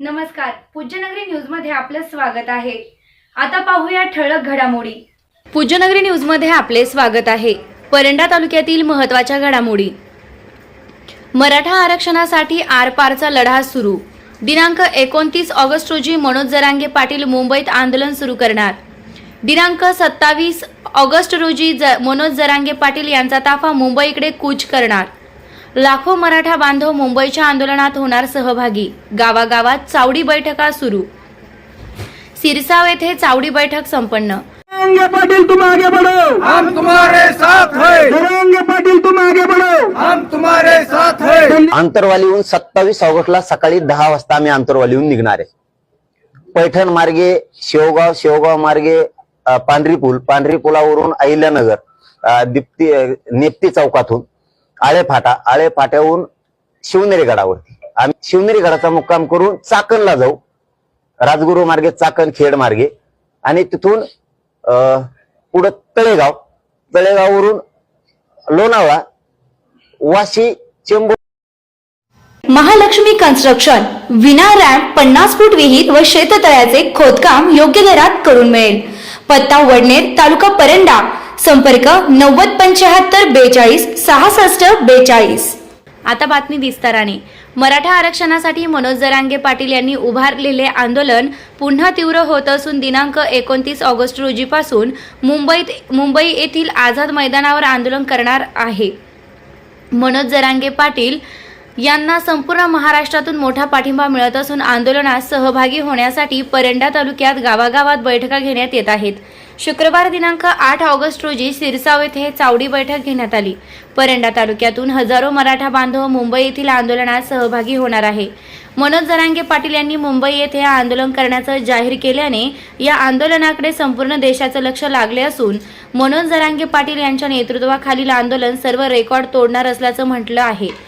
नमस्कार. पूज्यनगरी न्यूजमध्ये आपलं स्वागत आहे. आता पाहूया ठळक घडामोडी. पूज्यनगरी न्यूजमध्ये आपले स्वागत आहे. परंडा तालुक्यातील महत्त्वाच्या घडामोडी. मराठा आरक्षणासाठी आरपारचा लढा सुरू. दिनांक एकोणतीस ऑगस्ट रोजी मनोज जरांगे पाटील मुंबईत आंदोलन सुरू करणार. दिनांक सत्तावीस ऑगस्ट रोजी ज मनोज जरांगे पाटील यांचा ताफा मुंबईकडे कूच करणार. लाखो मराठा बांधव मुंबईच्या आंदोलनात होणार सहभागी. गावागावात चावडी बैठका सुरू. सिरसाव येथे चावडी बैठक संपन्न. पाटिल तुम आगे बढ़ो हम तुम्हारे साथ हैं. पाटिल तुम आगे बढ़ो हम तुम्हारे साथ हैं. आंतरवालीहून सत्तावीस ऑगस्टला सकाळी दहा वाजता आम्ही आंतरवालीहून निघणार आहे. पैठण मार्गे शेवगाव शेवगाव मार्गे पांढरी पूल पांढरी पुलावरून अहिल्यानगर दिप्ती नेप्ती चौकातून. आळे फाटा आळे फाट्याहून शिवनेरी गडावरती. आम्ही शिवनेरी गडाचा मुक्काम करून चाकणला जाऊ. राजगुरू मार्गे चाकण खेड मार्गे. आणि तिथून पुढं तळेगाव. तळेगाववरून लोणावळा वाशी चेंबूर महालक्ष्मी कन्स्ट्रक्शन विना रॅम्प पन्नास फूट विहीर व शेततळ्याचे खोदकाम योग्य दरात करून मिळेल. पत्ता वडनेर तालुका परंडा. संपर्क नव्वद पंच्याहत्तर बेचाळीस सहासष्ट बेचाळीस. आता बातमी विस्ताराने. मराठा आरक्षणासाठी मनोज जरांगे पाटील यांनी उभारलेले आंदोलन पुन्हा तीव्र होत असून दिनांक एकोणतीस ऑगस्ट रोजीपासून मुंबईत मुंबई येथील आझाद मैदानावर आंदोलन करणार आहे. मनोज जरांगे पाटील यांना संपूर्ण महाराष्ट्रातून मोठा पाठिंबा मिळत असून आंदोलनात सहभागी होण्यासाठी परंडा तालुक्यात गावागावात बैठका घेण्यात येत आहेत. शुक्रवार दिनांक आठ ऑगस्ट रोजी सिरसाव येथे चावडी बैठक घेण्यात आली. परंडा तालुक्यातून हजारो मराठा बांधव मुंबई येथील आंदोलनात सहभागी होणार आहे. मनोज जरांगे पाटील यांनी मुंबई येथे आंदोलन करण्याचं जाहीर केल्याने या आंदोलनाकडे संपूर्ण देशाचं लक्ष लागले असून मनोज जरांगे पाटील यांच्या नेतृत्वाखालील आंदोलन सर्व रेकॉर्ड तोडणार असल्याचं म्हटलं आहे.